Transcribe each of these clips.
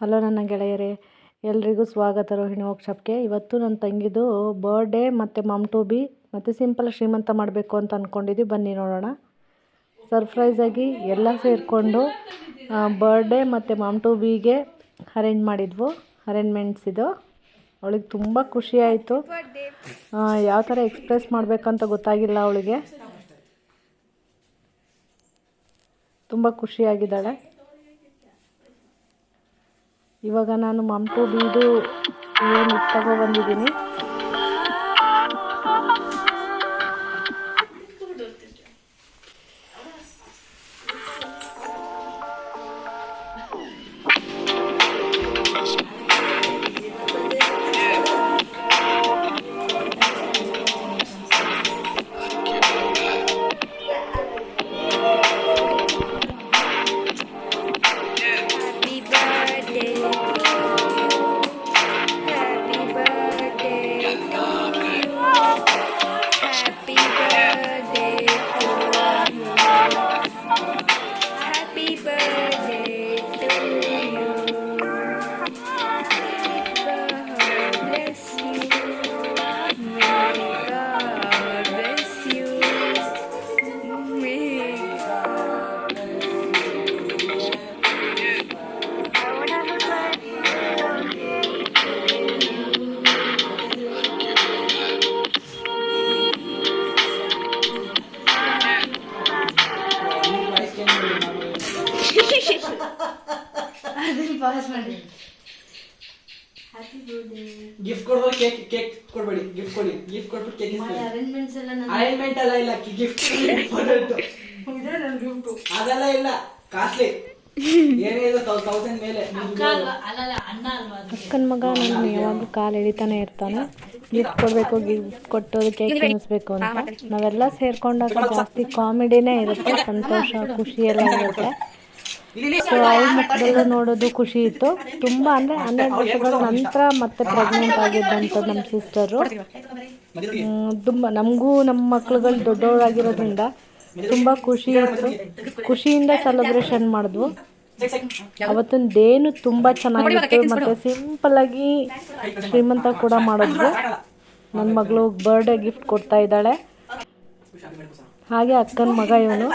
Hello ನನ್ನ ಗೆಳೆಯರೇ, ಎಲ್ರಿಗೂ ಸ್ವಾಗತ ರೋಹಿಣಿ ವರ್ಕ್ಶಾಪ್ಗೆ ಇವತ್ತು ನನ್ನ ತಂಗಿದು ಬರ್ಡೇ ಮತ್ತು ಮಮ್ ಟು ಬಿ ಮತ್ತು ಸಿಂಪಲ್ ಶ್ರೀಮಂತ ಮಾಡಬೇಕು ಅಂತ ಅಂದ್ಕೊಂಡಿದ್ವಿ ಬನ್ನಿ ನೋಡೋಣ. ಸರ್ಪ್ರೈಸಾಗಿ ಎಲ್ಲ ಸೇರಿಕೊಂಡು ಬರ್ಡೇ ಮತ್ತು ಮಮ್ ಟು ಬಿಗೆ ಅರೇಂಜ್ ಮಾಡಿದ್ವು. ಅರೇಂಜ್ಮೆಂಟ್ಸ್ ಇದು. ಅವಳಿಗೆ ತುಂಬ ಖುಷಿ ಆಯಿತು. ಯಾವ ಥರ ಎಕ್ಸ್ಪ್ರೆಸ್ ಮಾಡಬೇಕಂತ ಗೊತ್ತಾಗಿಲ್ಲ ಅವಳಿಗೆ. ತುಂಬ ಖುಷಿಯಾಗಿದ್ದಾಳೆ. ಇವಾಗ ನಾನು ಮಮ್ ಬೀಡು ಏನು ತಗೊಬಂದಿದ್ದೀನಿ ಗಿಫ್ಟ್ ಕೊಡ್ಬೋದು ಕೇಕ್ ಕೇಕ್ ಕೊಡ್ಬೇಡಿ ಗಿಫ್ಟ್ ಕೊಡಿ ಗಿಫ್ಟ್ ಕೊಟ್ಬಿಟ್ಟು ಕೇಕ್ ಅರೇಂಜ್ಮೆಂಟ್ಸ್ ಎಲ್ಲ ನಾನು ಅರೇಂಜ್ಮೆಂಟ್ ಎಲ್ಲ ಇಲ್ಲ ಗಿಫ್ಟ್ ಅದೆಲ್ಲ ಇಲ್ಲ ಕಾಸ್ಟ್ಲಿ ಏನೇ ಇದೆ ತೌಸಂಡ್ ಮೇಲೆ ಅಕ್ಕ ಅಲ್ವಾ? ಅಣ್ಣ ಅಲ್ವಾ ಅದು ಅಕ್ಕನ ಮಗ ನಾನು ಯಾವಾಗಲೂ ಕಾಲು ಎಳಿತಾನೆ ಇರ್ತಾನೆ. ಗಿಫ್ಟ್ ಕೊಡಬೇಕು ಗಿಫ್ಟ್ ಕೊಟ್ಟು ಕೇಕ್ ತಿನ್ನಿಸ್ಬೇಕು ಅಂತ. ನಾವೆಲ್ಲ ಸೇರ್ಕೊಂಡಾಗ ಜಾಸ್ತಿ ಕಾಮಿಡಿನೇ ಇರುತ್ತೆ ಸಂತೋಷ ಖುಷಿ ಎಲ್ಲ ಇರುತ್ತೆ. ಸೊ ನೋಡೋದು ಖುಷಿ ಇತ್ತು. ತುಂಬ ಅಂದರೆ ಹನ್ನೆರಡು ವರ್ಷಗಳ ನಂತರ ಮತ್ತೆ ಪ್ರೆಗ್ನೆಂಟ್ ಆಗಿದ್ದಂತ ನಮ್ಮ ಸಿಸ್ಟರು ತುಂಬ ನಮಗೂ ನಮ್ಮ ಮಕ್ಳುಗಳು ದೊಡ್ಡವರಾಗಿರೋದ್ರಿಂದ ತುಂಬ ಖುಷಿ ಇತ್ತು. ಖುಷಿಯಿಂದ ಸೆಲೆಬ್ರೇಷನ್ ಮಾಡಿದ್ವು. ಅವತ್ತಿನ ಡೇನು ತುಂಬ ಚೆನ್ನಾಗಿತ್ತು. ಮತ್ತು ಸಿಂಪಲ್ಲಾಗಿ ಶ್ರೀಮಂತ ಕೂಡ ಮಾಡಿದ್ವು. ನನ್ನ ಮಗಳು ಬರ್ಡೇ ಗಿಫ್ಟ್ ಕೊಡ್ತಾ ಇದ್ದಾಳೆ. ಹಾಗೆ ಅಕ್ಕನ ಮಗ ಇವನು.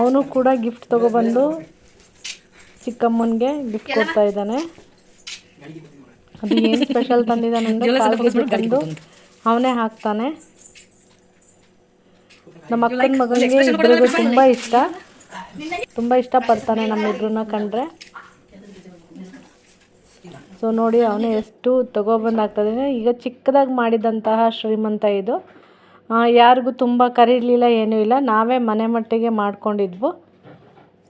ಅವನು ಕೂಡ ಗಿಫ್ಟ್ ತಗೊಬಂದು ಚಿಕ್ಕಮ್ಮನಿಗೆ ಗಿಫ್ಟ್ ಕೊಡ್ತಾ ಇದ್ದಾನೆ. ಅದು ಏನು ಸ್ಪೆಷಲ್ ತಂದಿದ್ದಾನೆ ಅಂದರೆ ಕಾಲ್ಗೆ ಅವನೇ ಹಾಕ್ತಾನೆ. ನಮ್ಮ ಅಕ್ಕನ ಮಗನಿಗೆ ಇಬ್ಬರಿಗೂ ತುಂಬ ಇಷ್ಟ. ತುಂಬ ಇಷ್ಟಪಡ್ತಾನೆ ನಮ್ಮಿಬ್ರನ್ನ ಕಂಡ್ರೆ. ಸೊ ನೋಡಿ ಅವನು ಎಷ್ಟು ತಗೋಬಂದಾಗ್ತದೆ ಈಗ ಚಿಕ್ಕದಾಗಿ ಮಾಡಿದಂತಹ ಶ್ರೀಮಂತ ಇದು. ಯಾರಿಗೂ ತುಂಬ ಕರೀಲಿಲ್ಲ, ಏನೂ ಇಲ್ಲ. ನಾವೇ ಮನೆ ಮಟ್ಟಿಗೆ ಮಾಡ್ಕೊಂಡಿದ್ವು.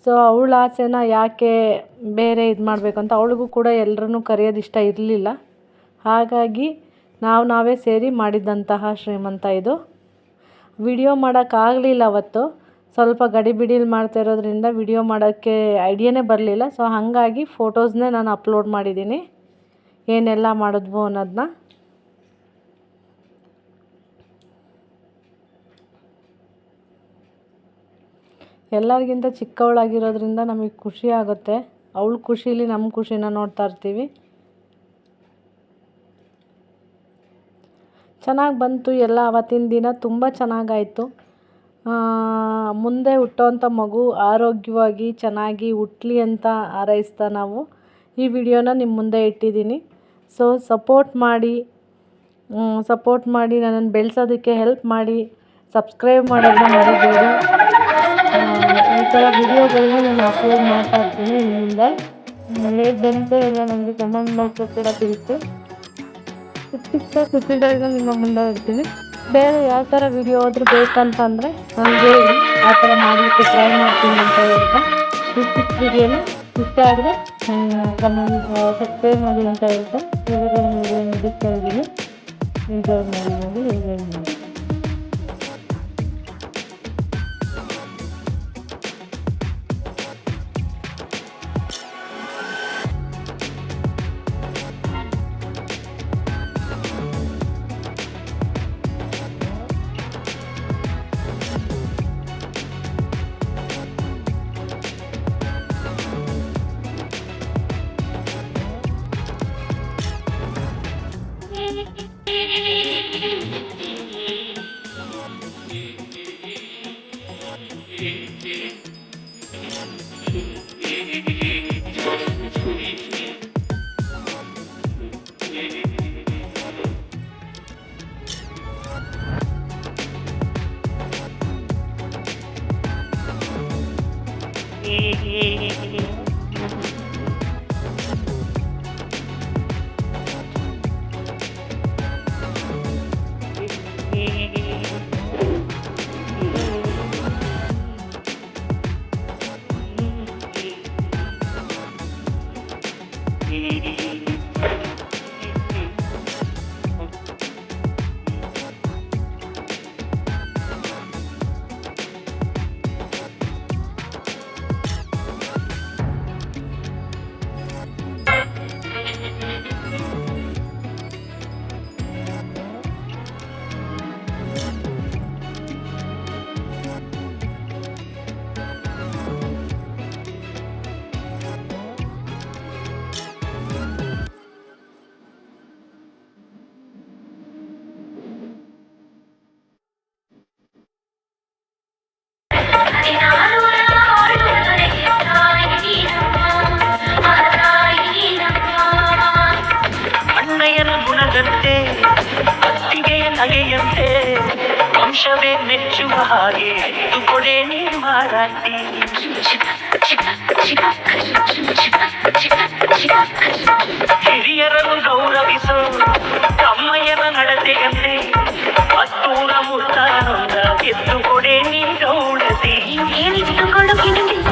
ಸೊ ಅವಳ ಆಸೆನ ಯಾಕೆ ಬೇರೆ ಇದು ಮಾಡಬೇಕು ಅಂತ ಅವಳಿಗೂ ಕೂಡ ಎಲ್ಲರನ್ನೂ ಕರೆಯೋದು ಇಷ್ಟ ಇರಲಿಲ್ಲ. ಹಾಗಾಗಿ ನಾವು ನಾವೇ ಸೇರಿ ಮಾಡಿದ್ದಂತಹ ಶ್ರೀಮಂತ ಇದು. ವಿಡಿಯೋ ಮಾಡೋಕ್ಕಾಗಲಿಲ್ಲ ಅವತ್ತು. ಸ್ವಲ್ಪ ಗಡಿಬಿಡಿಲಿ ಮಾಡ್ತಾ ಇರೋದ್ರಿಂದ ವಿಡಿಯೋ ಮಾಡೋಕ್ಕೆ ಐಡಿಯಾನೇ ಬರಲಿಲ್ಲ. ಸೊ ಹಾಗಾಗಿ ಫೋಟೋಸ್ನೇ ನಾನು ಅಪ್ಲೋಡ್ ಮಾಡಿದ್ದೀನಿ ಏನೆಲ್ಲ ಮಾಡಿದ್ವು ಅನ್ನೋದನ್ನ ಎಲ್ಲರಿಗಿಂತ ಚಿಕ್ಕವಳಾಗಿರೋದ್ರಿಂದ ನಮಗೆ ಖುಷಿ ಆಗುತ್ತೆ. ಅವಳ ಖುಷೀಲಿ ನಮ್ಮ ಖುಷಿನ ನೋಡ್ತಾ ಇರ್ತೀವಿ. ಚೆನ್ನಾಗಿ ಬಂತು ಎಲ್ಲ ಅವತ್ತಿನ ದಿನ. ತುಂಬ ಚೆನ್ನಾಗಾಯಿತು. ಮುಂದೆ ಹುಟ್ಟೋವಂಥ ಮಗು ಆರೋಗ್ಯವಾಗಿ ಚೆನ್ನಾಗಿ ಹುಟ್ಟಲಿ ಅಂತ ಹಾರೈಸ್ತಾ ನಾವು. ಈ ವಿಡಿಯೋನ ನಿಮ್ಮ ಮುಂದೆ ಇಟ್ಟಿದ್ದೀನಿ. ಸೊ, ಸಪೋರ್ಟ್ ಮಾಡಿ ಸಪೋರ್ಟ್ ಮಾಡಿ ನನ್ನನ್ನು ಬೆಳೆಸೋದಕ್ಕೆ ಹೆಲ್ಪ್ ಮಾಡಿ, ಸಬ್ಸ್ಕ್ರೈಬ್ ಮಾಡೋದನ್ನ ಈ ಥರ ವಿಡಿಯೋಗಳನ್ನ ನಾನು ಅಪ್ಲೋಡ್ ಮಾಡ್ತಾ ಇರ್ತೀನಿ ಇಲ್ಲಿಂದ ಲೇಟ್ ಬಂತು ಎಲ್ಲ ನನಗೆ ಕಮೆಂಟ್ ಮಾಡ್ತಾ ಕೂಡ ತಿಳಿಸಿ. ಚಿಕ್ಕ ನಿಮ್ಮ ಮುಂದೆ ಇರ್ತೀನಿ. ಬೇರೆ ಯಾವ ಥರ ವಿಡಿಯೋ ಆದರೂ ಬೇಕಂತಂದರೆ ನನಗೆ ಆ ಥರ ಮಾಡಲಿಕ್ಕೆ ಟ್ರೈ ಮಾಡ್ತೀನಿ ಅಂತ ಹೇಳ್ತಾ. ಚಿಕ್ಕ ವಿಡಿಯೋನ ಇಷ್ಟ ಆದರೆ ಕಮೆಂಟ್ ಸಬ್ಸ್ಕ್ರೈಬ್ ಮಾಡಿ ಅಂತ ಹೇಳ್ತಾ. ವಿಡಿಯೋ ಮುಗಿಸ್ತಾ ಇದ್ದೀನಿ ಎಂಜಾಯ್ ಮಾಡಿ ನೋಡಿ ಎಂಜಾಯ್ ಮಾಡಿ Thank you. ವಂಶವೇ ಮೆಚ್ಚುವ ಹಾಗೆ ಇದು ಕೊಡೆ ನೀ ಮಾರಾಟಿ ಹಿರಿಯರನ್ನು ಗೌರವಿಸು ತಮ್ಮಯ್ಯನ ನಡತೆಯಂತೆ ಹತ್ತೂರ ಮುತ್ತಾನೊಂದ ಎದ್ದು ಕೊಡೆ ನೀ ಗೌಡತಿ ಏನಿಟ್ಟುಕೊಂಡು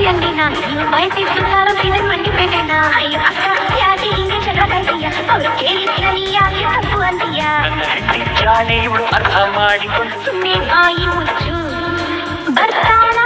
ಕಿಣಿಕಿಸಿ ಅಂದಿನ ಬಯಸಿಸುತ್ತಾರ ಬೈದ ಮಂಡಿಪೇಟೆನ ಅಯ್ಯೋ ಅಕ್ಕ ಯಾಕೆ ಹಿಂಗೆ ಜಗಳ ಕಟ್ಟಿಯ ಅವ್ರು ಕೇಳಿದ್ರಲ್ಲಿ ಯಾಕೆ ತಪ್ಪು ಅಂತೀಯ ನನ್ನ ಹೆಂಡತಿ ಜಾಣೆ ಇವಳು ಅರ್ಥ ಮಾಡಿಕೊಂಡು ಸುಮ್ಮನೆ ಬಾಯಿ ಮುಚ್ಚು ಬರ್ತಾನ